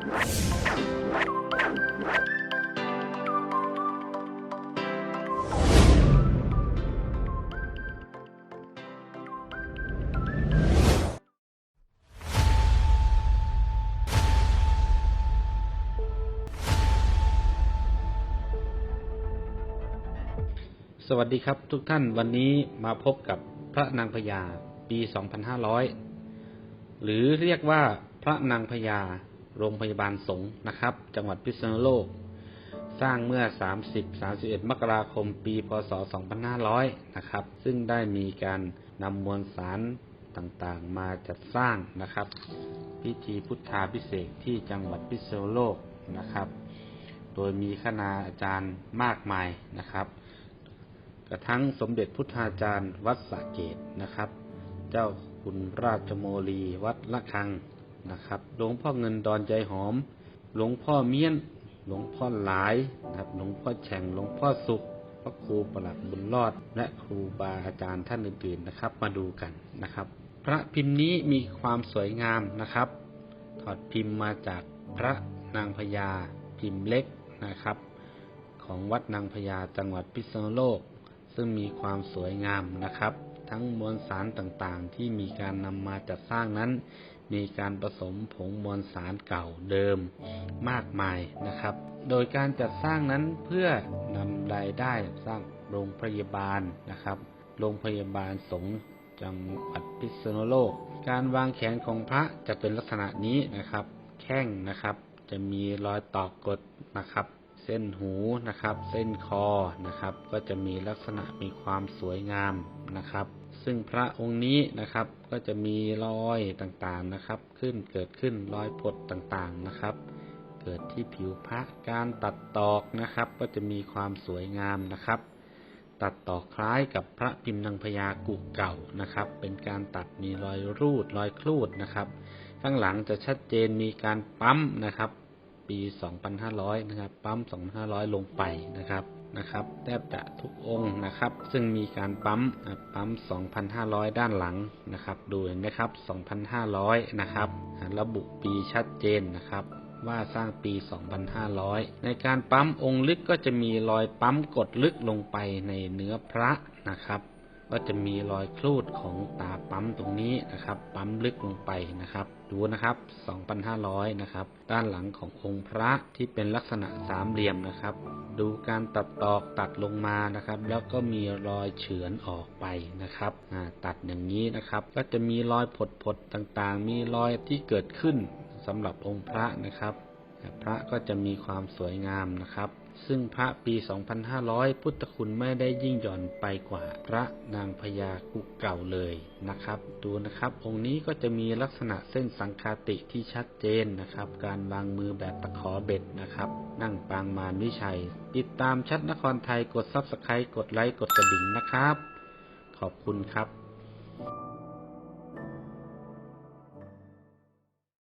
สวัสดีครับทุกท่านวันนี้มาพบกับพระนางพญาปี 2500 หรือเรียกว่าพระนางพญา โรงพยาบาลสงฆ์นะครับ จังหวัดพิษณุโลก สร้างเมื่อ 30-31 มกราคม ปี พศ 2500 นะครับ ซึ่งได้มีการนำมวลสารต่างๆ มาจัดสร้างนะครับ พิธีพุทธาพิเศษที่จังหวัดพิษณุโลกนะครับ โดยมีคณาอาจารย์มากมายนะครับ กระทั่งสมเด็จพุทธาจารย์วัดสะเกตนะครับ เจ้าคุณราชโมลีวัดละคัง นะครับหลวงพ่อเงินดอนใจหอม หลวงพ่อเมียน หลวงพ่อหลายนะครับหลวงพ่อแฉ่งหลวงพ่อสุขพระครูประหลัดบุญรอด และครูบาอาจารย์ท่านอื่นๆนะครับ มาดูกันนะครับ พระพิมพ์นี้มีความสวยงามนะครับ ถอดพิมพ์มาจากพระนางพญาพิมพ์เล็กนะครับ ของวัดนางพญาจังหวัดพิษณุโลก ซึ่งมีความสวยงามนะครับ ทั้งมวลสารต่างๆ ที่มีการนำมาจัดสร้างนั้น มีการผสมผงมวลสารเก่าเดิมมากมายนะครับ โดยการจัดสร้างนั้นเพื่อนำรายได้สร้างโรงพยาบาลนะครับ โรงพยาบาลสงฆ์จังหวัดพิษณุโลก การวางแขนของพระจะเป็นลักษณะนี้นะครับ แข้งนะครับ จะมีรอยตอกกดนะครับเส้นหูนะครับ เส้นคอนะครับ ก็จะมีลักษณะมีความสวยงามนะครับ ซึ่งพระองค์นี้นะครับ ก็จะมีรอยต่างๆนะครับ ขึ้นเกิดขึ้นรอยผดต่างๆนะครับ เกิดที่ผิวพระการตัดตอกนะครับ ก็จะมีความสวยงามนะครับ ตัดต่อคล้ายกับพระพิมพ์นางพญากุเก่านะครับ เป็นการตัดมีรอยรูดรอยคลูดนะครับ ข้างหลังจะชัดเจนมีการปั๊มนะครับ ปี 2500 นะครับ ปั๊ม 2500 ลงไปนะครับนะครับแทบจะทุกองค์นะครับ ซึ่งมีการปั๊มปั๊ม 2,500 ด้านหลังนะครับ ดูเห็นไหมครับ 2,500 นะครับ ระบุปีชัดเจนนะครับ ว่าสร้างปี 2,500 ในการปั๊มองค์ลึกก็จะมีรอยปั๊มกดลึกลงไปในเนื้อพระนะครับ ก็จะมีรอยคลูดของตาปั๊มตรงนี้นะครับ ปั๊มลึกลงไปนะครับ ดูนะครับ 2,500 นะครับ ด้านหลังขององค์พระที่เป็นลักษณะสามเหลี่ยมนะครับ ดูการตัดตอกตัดลงมานะครับ แล้วก็มีรอยเฉือนออกไปนะครับตัดอย่างนี้นะครับ ก็จะมีรอยผดๆต่างๆ มีรอยที่เกิดขึ้นสำหรับองค์พระนะครับ พระก็จะมีความสวยงามนะครับ ซึ่งพระปี 2500 พุทธคุณไม่ได้ยิ่งหย่อนไปกว่าพระนางพญากุเก่าเลยนะครับ ดูนะครับองค์นี้ก็จะมีลักษณะเส้นสังคาติที่ชัดเจนนะครับ การวางมือแบบตะขอเบ็ดนะครับ นั่งปางมารวิชัย ติดตามชัดนครไทยกดซับสไครต์กดไลค์กดกระดิ่งนะครับ ขอบคุณครับ